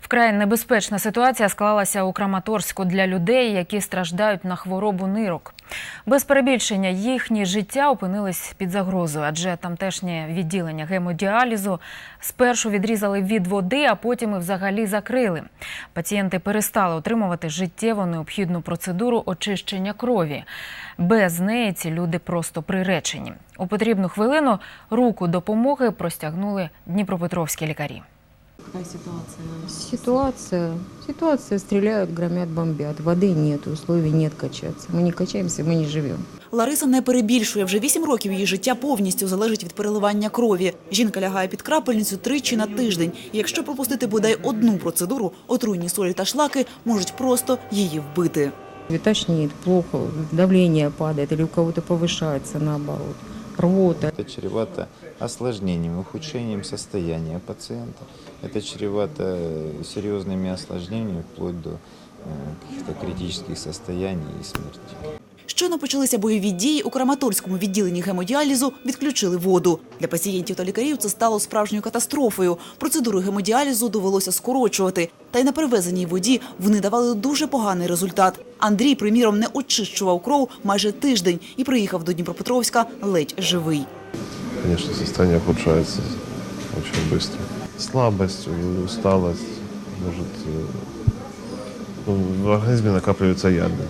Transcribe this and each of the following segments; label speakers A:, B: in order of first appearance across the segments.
A: Вкрай небезпечна ситуація склалася у Краматорську для людей, які страждають на хворобу нирок. Без перебільшення їхні життя опинились під загрозою, адже тамтешнє відділення гемодіалізу спершу відрізали від води, а потім і взагалі закрили. Пацієнти перестали отримувати життєво необхідну процедуру очищення крові. Без неї ці люди просто приречені. У потрібну хвилину руку допомоги простягнули дніпропетровські лікарі.
B: Какая ситуация?
C: Ситуация. Ситуация стреляют, громят, бомбят. Воды нет, условий нет качаться. Мы не качаемся, мы не живем.
B: Лариса не перебільшує. Вже вісім років її життя повністю залежить від переливання крові. Жінка лягає під крапельницю тричі на тиждень. І якщо пропустити бодай одну процедуру, отруйні солі та шлаки можуть просто її вбити.
C: И Тошнит, плохо, давление падает или у кого-то повышается наоборот. Рвота.
D: Это чревато осложнением, ухудшением состояния пациента. Это чревато э, серьезными осложнениями вплоть до э, каких-то критических состояний и смерти.
B: Щойно почалися бойові дії у Краматорському відділенні гемодіалізу відключили воду. Для пацієнтів та лікарів це стало справжньою катастрофою. Процедуру гемодіалізу довелося скорочувати. Та й на перевезеній воді вони давали дуже поганий результат. Андрій, приміром, не очищував кров майже тиждень і приїхав до Дніпропетровська ледь живий.
E: Конечно, состояние ухудшается очень быстро. Слабость, усталость, может, э, ну, в организме накапливаются яды.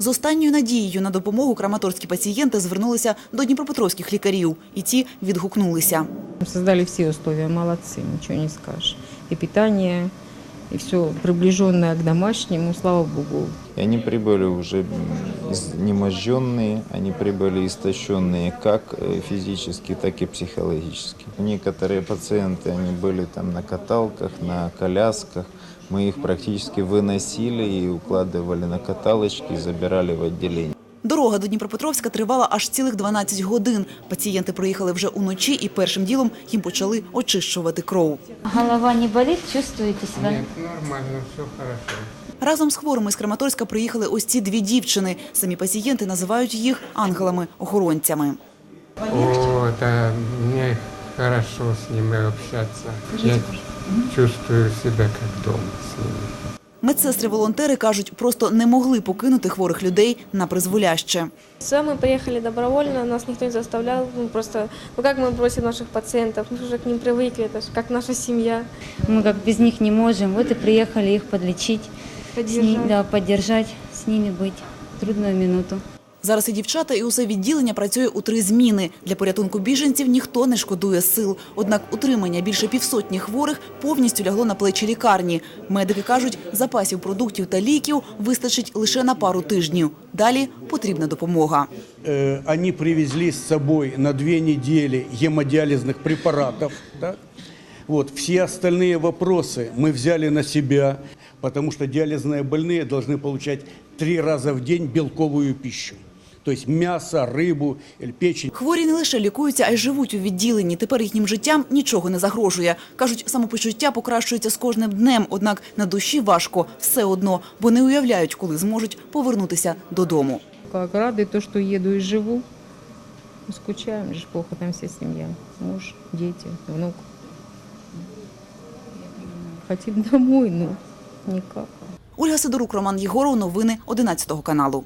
B: З останньою надією на допомогу краматорські пацієнти звернулися до дніпропетровських лікарів, і ті відгукнулися.
C: Создали все условия, молодцы, ничего не скажешь. И питание, и все приближенное к домашнему, слава богу.
D: И они прибыли уже м, изнеможденные, они прибыли истощенные как э, физически, так и психологически. Некоторые пациенты, они были там на каталках, на колясках. Мы их практически выносили и укладывали на каталочки и забирали в отделение.
B: Дорога до Дніпропетровська тривала аж цілих 12 годин. Пацієнти приїхали вже уночі і першим ділом їм почали очищувати кров.
F: Голова не болит, чувствуете себя?
G: Нет, нормально, все хорошо.
B: Разом з хворими з Краматорська приїхали ось ці дві дівчини. Самі пацієнти називають їх ангелами-охоронцями.
G: О, да, мне хорошо с ними общаться. Я чувствую себя как дома с ними.
B: Медсестри-волонтери кажуть, просто не могли покинути хворих людей на призволяще.
H: Все, мы приехали добровольно, нас никто не заставлял. Ну, просто, ну как мы бросим наших пациентов? Мы же уже к ним привыкли, это же как наша семья.
F: Мы как без них не можем. Вот и приехали их подлечить, с ними,
H: Поддержать.
F: да, поддержать, с ними быть в трудную минуту.
B: Зараз і дівчата, і усе відділення працює у три зміни. Для порятунку біженців ніхто не шкодує сил. Однак утримання більше півсотні хворих повністю лягло на плечі лікарні. Медики кажуть, запасів продуктів та ліків вистачить лише на пару тижнів. Далі потрібна допомога.
I: Э, они привезли с собой на две недели гемодиализных препаратов. да. Вот, все остальные вопросы мы взяли на себя, потому что диализные больные должны получать три раза в день белковую пищу. То есть мясо, рыбу или печень.
B: Хворі не лише лікуються, а й живуть у відділенні. Тепер їхнім життям нічого не загрожує. Кажуть, самопочуття покращується з кожним днем, однак на душі важко все одно, бо не уявляють, коли зможуть повернутися додому.
C: Как рады то, что еду и живу. Ну, Скучаем же плохо, там вся семья. Муж, дети, внук. Хотим домой, но никак.
B: Ольга Сидорук, Роман Єгоров. Новини 11 каналу.